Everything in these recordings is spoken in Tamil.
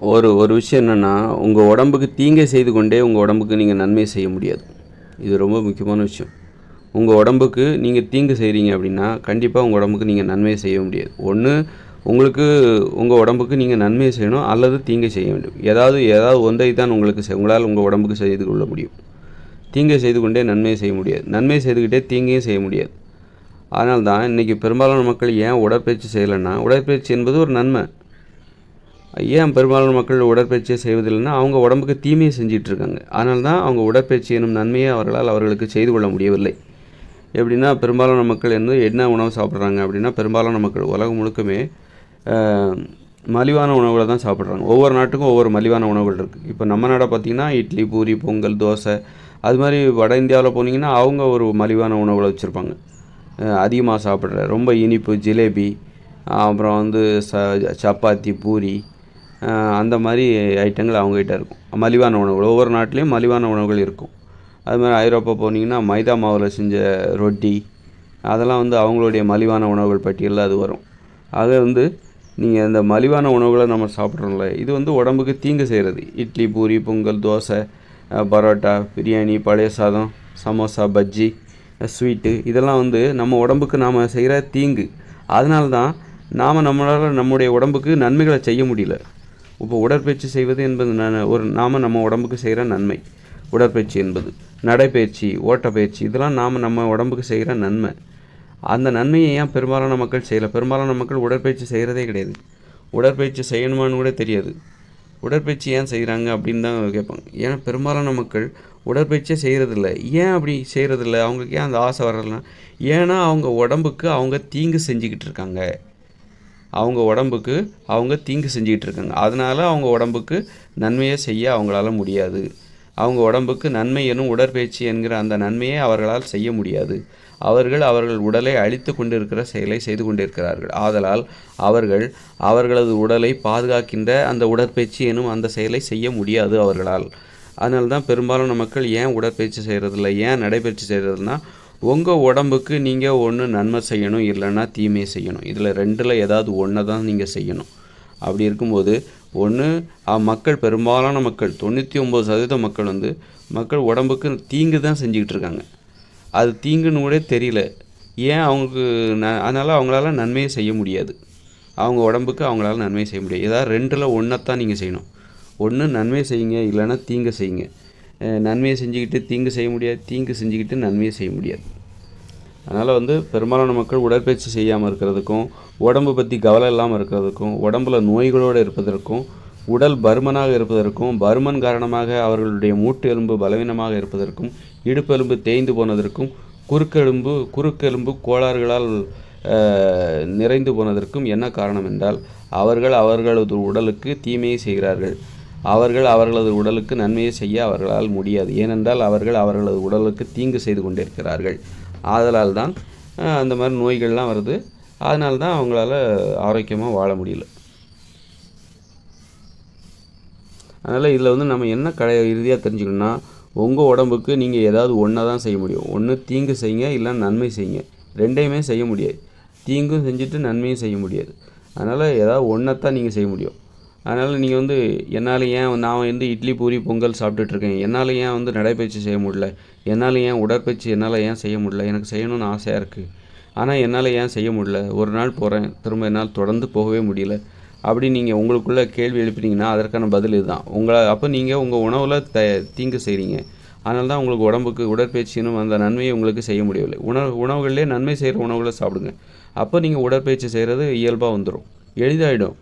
ஒரு ஒரு விஷயம் என்னென்னா உங்கள் உடம்புக்கு தீங்கை செய்து கொண்டே உங்கள் உடம்புக்கு நீங்கள் நன்மை செய்ய முடியாது. இது ரொம்ப முக்கியமான விஷயம். உங்கள் உடம்புக்கு நீங்கள் தீங்கு செய்கிறீங்க அப்படின்னா கண்டிப்பாக உங்கள் உடம்புக்கு நீங்கள் நன்மையை செய்ய முடியாது. ஒன்று உங்களுக்கு உங்கள் உடம்புக்கு நீங்கள் நன்மையை செய்யணும் அல்லது தீங்கை செய்ய வேண்டும். ஏதாவது ஏதாவது ஒன்றை தான் உங்களுக்கு செய்- உங்களால் உங்கள் உடம்புக்கு செய்து கொள்ள முடியும். தீங்கை செய்து கொண்டே நன்மையை செய்ய முடியாது. நன்மை செய்துக்கிட்டே தீங்கையும் செய்ய முடியாது. அதனால்தான் இன்றைக்கி பெரும்பாலான மக்கள் ஏன் உடற்பயிற்சி செய்யலைன்னா உடற்பயிற்சி என்பது ஒரு நன்மை. ஏன் பெரும்பாலான மக்கள் உடற்பயிற்சியை செய்வதில்லைன்னா அவங்க உடம்புக்கு தீமையை செஞ்சிட்டு இருக்காங்க அதனால தான் அவங்க உடற்பயிற்சி எனும் நன்மையை அவர்களால் அவர்களுக்கு செய்து கொள்ள முடியவில்லை. எப்படின்னா பெரும்பாலான மக்கள் வந்து என்ன உணவு சாப்பிட்றாங்க அப்படின்னா பெரும்பாலான மக்கள் உலகம் முழுக்கமே மலிவான உணவுகளை தான் சாப்பிட்றாங்க. ஒவ்வொரு நாட்டுக்கும் ஒவ்வொரு மலிவான உணவுகள் இருக்குது இப்போ நம்ம நாடை பார்த்திங்கன்னா இட்லி பூரி பொங்கல் தோசை அது மாதிரி வட இந்தியாவில் போனீங்கன்னா அவங்க ஒரு மலிவான உணவுகளை வச்சுருப்பாங்க. அதிகமாக சாப்பிட்ற ரொம்ப இனிப்பு ஜிலேபி அப்புறம் வந்து ச சப்பாத்தி பூரி அந்த மாதிரி ஐட்டங்கள் அவங்ககிட்ட இருக்கும். மலிவான உணவுகள். ஒவ்வொரு நாட்டிலையும் மலிவான உணவுகள் இருக்கும். அது மாதிரி ஐரோப்பா போனீங்கன்னா மைதா மாவில் செஞ்ச ரொட்டி அதெல்லாம் வந்து அவங்களுடைய மலிவான உணவுகள் பட்டியலில் அது வரும். ஆக வந்து நீங்கள் அந்த மலிவான உணவுகளை நம்ம சாப்பிட்றோம்ல இது வந்து உடம்புக்கு தீங்கு செய்கிறது இட்லி பூரி பொங்கல் தோசை பரோட்டா பிரியாணி பழைய சாதம் சமோசா பஜ்ஜி ஸ்வீட்டு இதெல்லாம் வந்து நம்ம உடம்புக்கு நாம் செய்கிற தீங்கு. அதனால தான் நாம் நம்மளால் நம்முடைய உடம்புக்கு நன்மைகளை செய்ய முடியல. இப்போ உடற்பயிற்சி செய்வது என்பது ந- ஒரு நாம் நம்ம உடம்புக்கு செய்கிற நன்மை. உடற்பயிற்சி என்பது. நடைப்பயிற்சி ஓட்டப்பயிற்சி இதெல்லாம் நாம் நம்ம உடம்புக்கு செய்கிற நன்மை. அந்த நன்மையை ஏன் பெரும்பாலான மக்கள் செய்யலை? பெரும்பாலான மக்கள் உடற்பயிற்சி செய்கிறதே கிடையாது. உடற்பயிற்சி செய்யணுமான்னு கூட தெரியாது. உடற்பயிற்சி ஏன் செய்கிறாங்க அப்படின்னு தான் கேட்பாங்க. ஏன்னா பெரும்பாலான மக்கள் உடற்பயிற்சியே செய்கிறதில்ல ஏன் அப்படி செய்கிறதில்ல அவங்களுக்கு ஏன் அந்த ஆசை வரலன்னா ஏன்னா அவங்க உடம்புக்கு அவங்க தீங்கு செஞ்சுக்கிட்டு இருக்காங்க. அவங்க உடம்புக்கு அவங்க தீங்கு செஞ்சுக்கிட்டு இருக்காங்க. அதனால் அவங்க உடம்புக்கு நன்மையை செய்ய அவங்களால முடியாது. அவங்க உடம்புக்கு நன்மை எனும் உடற்பயிற்சி என்கிற அந்த நன்மையை அவர்களால் செய்ய முடியாது. அவர்கள் அவர்கள் உடலை அழித்து கொண்டிருக்கிற செயலை செய்து கொண்டிருக்கிறார்கள். ஆதலால் அவர்கள் அவர்களது உடலை பாதுகாக்கின்ற அந்த உடற்பயிற்சி எனும் அந்த செயலை செய்ய முடியாது அவர்களால். அதனால தான் பெரும்பாலான மக்கள் ஏன் உடற்பயிற்சி செய்கிறதில்ல ஏன் நடைபயிற்சி செய்கிறதுனா உங்கள் உடம்புக்கு நீங்கள் ஒன்று நன்மை செய்யணும் இல்லைன்னா தீமை செய்யணும். இதில் ரெண்டில் ஏதாவது ஒன்றை தான் நீங்கள் செய்யணும். அப்படி இருக்கும்போது ஒன்று மக்கள் பெரும்பாலான மக்கள் தொண்ணூற்றி ஒம்பது சதவீத மக்கள் வந்து மக்கள் உடம்புக்கு தீங்கு தான் செஞ்சுக்கிட்டு இருக்காங்க. அது தீங்குன்னு கூட தெரியல. ஏன் அவங்களுக்கு ந அதனால் அவங்களால நன்மையை செய்ய முடியாது. அவங்க உடம்புக்கு அவங்களால நன்மை செய்ய முடியாது. ஏதாவது ரெண்டில் ஒன்றைத்தான் நீங்கள் செய்யணும். ஒன்று நன்மை செய்யுங்க இல்லைன்னா தீங்கு செய்யுங்க. நன்மையை செஞ்சுக்கிட்டு தீங்கு செய்ய முடியாது தீங்கு செஞ்சுக்கிட்டு நன்மையை செய்ய முடியாது. அதனால் வந்து பெரும்பாலான மக்கள் உடற்பயிற்சி செய்யாமல் இருக்கிறதுக்கும் உடம்பு பற்றி கவலை இல்லாமல் இருக்கிறதுக்கும் உடம்புல நோய்களோடு இருப்பதற்கும் உடல் பருமனாக இருப்பதற்கும் பருமன் காரணமாக அவர்களுடைய மூட்டு எலும்பு பலவீனமாக இருப்பதற்கும் இடுப்பெலும்பு தேய்ந்து போனதற்கும் குறுக்கெலும்பு குறுக்கெலும்பு கோளாறுகளால் நிறைந்து போனதற்கும் என்ன காரணம் என்றால் அவர்கள் அவர்களது உடலுக்கு தீமையை செய்கிறார்கள். அவர்கள் அவர்களது உடலுக்கு நன்மையை செய்ய அவர்களால் முடியாது. ஏனென்றால் அவர்கள் அவர்களது உடலுக்கு தீங்கு செய்து கொண்டிருக்கிறார்கள். ஆதலால் தான் அந்த மாதிரி நோய்கள்லாம் வருது. அதனால தான் அவங்களால ஆரோக்கியமாக வாழ முடியல. அதனால் இதில் வந்து நம்ம என்ன கடை இறுதியாக தெரிஞ்சுக்கணும்னா உங்கள் உடம்புக்கு நீங்கள் ஏதாவது ஒன்றா தான் செய்ய முடியும். ஒன்று தீங்கு செய்யுங்க இல்லை நன்மை செய்யுங்க. ரெண்டையுமே செய்ய முடியாது. தீங்கும் செஞ்சுட்டு நன்மையும் செய்ய முடியாது. அதனால் ஏதாவது ஒன்றைத்தான் நீங்கள் செய்ய முடியும். அதனால் நீங்கள் வந்து என்னால் ஏன் நான் வந்து இட்லி பூரி பொங்கல் சாப்பிட்டுட்ருக்கேன் என்னால் ஏன் வந்து நடைப்பயிற்சி செய்ய முடியல? என்னால் ஏன் உடற்பயிற்சி என்னால் ஏன் செய்ய முடியல? எனக்கு செய்யணும்னு ஆசையாக இருக்குது ஆனால் என்னால் ஏன் செய்ய முடியல? ஒரு நாள் போகிறேன் திரும்ப என்னால் தொடர்ந்து போகவே முடியல. அப்படி நீங்கள் உங்களுக்குள்ளே கேள்வி எழுப்பினீங்கன்னா அதற்கான பதில் இதுதான். உங்களை அப்போ நீங்கள் உங்கள் உணவில் த தீங்கு செய்கிறீங்க அதனால தான் உங்களுக்கு உடம்புக்கு உடற்பயிற்சினும் அந்த நன்மையை உங்களுக்கு செய்ய முடியவில்லை. உணவு உணவுகளிலே நன்மை செய்கிற உணவுகளை சாப்பிடுங்க. அப்போ நீங்கள் உடற்பயிற்சி செய்கிறது இயல்பாக வந்துடும் எளிதாயிடும்.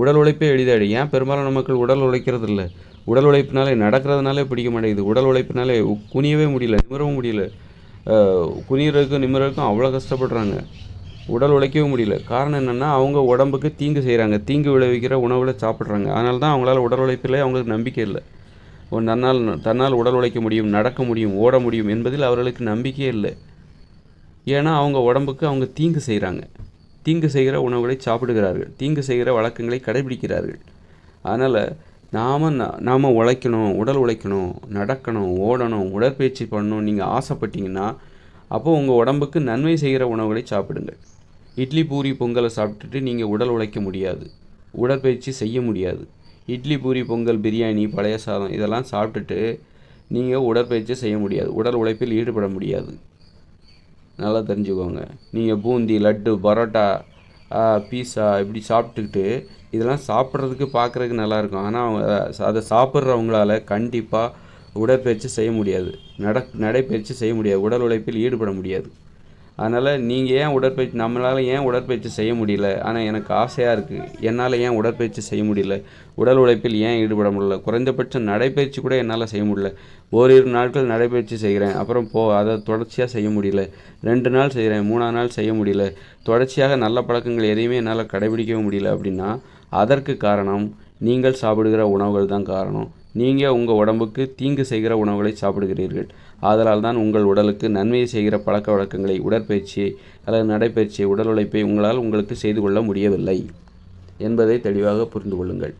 உடல் உழைப்பே எளிதாயிடு. ஏன்? பெரும்பாலான மக்கள் உடல் உழைக்கிறது இல்லை உடல் உழைப்பினாலே நடக்கிறதுனாலே பிடிக்க மாட்டேங்குது. உடல் உழைப்பினாலே குனியவே முடியல நிமிரவும் முடியல. குனியறதுக்கும் நிமிரதுக்கும் அவ்வளோ கஷ்டப்படுறாங்க. உடல் உழைக்கவே முடியல. காரணம் என்னென்னா அவங்க உடம்புக்கு தீங்கு செய்கிறாங்க தீங்கு விளைவிக்கிற உணவில் சாப்பிட்றாங்க. அதனால தான் அவங்களால உடல் உழைப்பில் அவங்களுக்கு நம்பிக்கை இல்லை. தன்னால் தன்னால் உடல் உழைக்க முடியும் நடக்க முடியும் ஓட முடியும் என்பதில் அவர்களுக்கு நம்பிக்கையே இல்லை. ஏன்னா அவங்க உடம்புக்கு அவங்க தீங்கு செய்கிறாங்க தீங்கு செய்கிற உணவுகளை சாப்பிடுகிறார்கள். தீங்கு செய்கிற வழக்கங்களை கடைபிடிக்கிறார்கள். அதனால் நாம் நாம் உழைக்கணும் உடல் உழைக்கணும் நடக்கணும் ஓடணும் உடற்பயிற்சி பண்ணணும் நீங்கள் ஆசைப்பட்டீங்கன்னா அப்போது உங்கள் உடம்புக்கு நன்மை செய்கிற உணவுகளை சாப்பிடுங்கள். இட்லி பூரி பொங்கலை சாப்பிட்டுட்டு நீங்கள் உடல் உழைக்க முடியாது. உடற்பயிற்சி செய்ய முடியாது. இட்லி பூரி பொங்கல் பிரியாணி பழைய சாதம் இதெல்லாம் சாப்பிட்டுட்டு நீங்கள் உடற்பயிற்சி செய்ய முடியாது. உடல் உழைப்பில் ஈடுபட முடியாது. நல்லா தெரிஞ்சுக்கோங்க. நீங்கள் பூந்தி லட்டு பரோட்டா பீஸா இப்படி சாப்பிட்டுக்கிட்டு இதெல்லாம் சாப்பிட்றதுக்கு பார்க்குறதுக்கு நல்லாயிருக்கும். ஆனால் அவங்க அதை சாப்பிட்றவங்களால கண்டிப்பாக உடற்பயிற்சி செய்ய முடியாது. நட நடைப்பயிற்சி செய்ய முடியாது. உடல் உழைப்பில் ஈடுபட முடியாது. அதனால் நீங்கள் ஏன் உடற்பயிற்சி நம்மளால் ஏன் உடற்பயிற்சி செய்ய முடியல? ஆனால் எனக்கு ஆசையாக இருக்குது என்னால் ஏன் உடற்பயிற்சி செய்ய முடியல? உடல் உழைப்பில் ஏன் ஈடுபட முடியல? குறைந்தபட்சம் நடைப்பயிற்சி கூட என்னால் செய்ய முடியல. ஓரிரு நாட்கள் நடைப்பயிற்சி செய்கிறேன். அப்புறம் போ அதை தொடர்ச்சியாக செய்ய முடியல. ரெண்டு நாள் செய்கிறேன். மூணாவது நாள் செய்ய முடியல. தொடர்ச்சியாக நல்ல பழக்கங்கள் எதையுமே என்னால் கடைபிடிக்கவும் முடியல அப்படின்னா அதற்கு காரணம் நீங்கள் சாப்பிடுகிற உணவுகள் தான் காரணம். நீங்கள் உங்கள் உடம்புக்கு தீங்கு செய்கிற உணவுகளை சாப்பிடுகிறீர்கள். ஆதலால் தான் உங்கள் உடலுக்கு நன்மையை செய்கிற பழக்க வழக்கங்களை உடற்பயிற்சியை அல்லது நடைப்பயிற்சியை உடல் உழைப்பை உங்களால் உங்களுக்கு செய்து கொள்ள முடியவில்லை என்பதை தெளிவாக புரிந்து கொள்ளுங்கள்.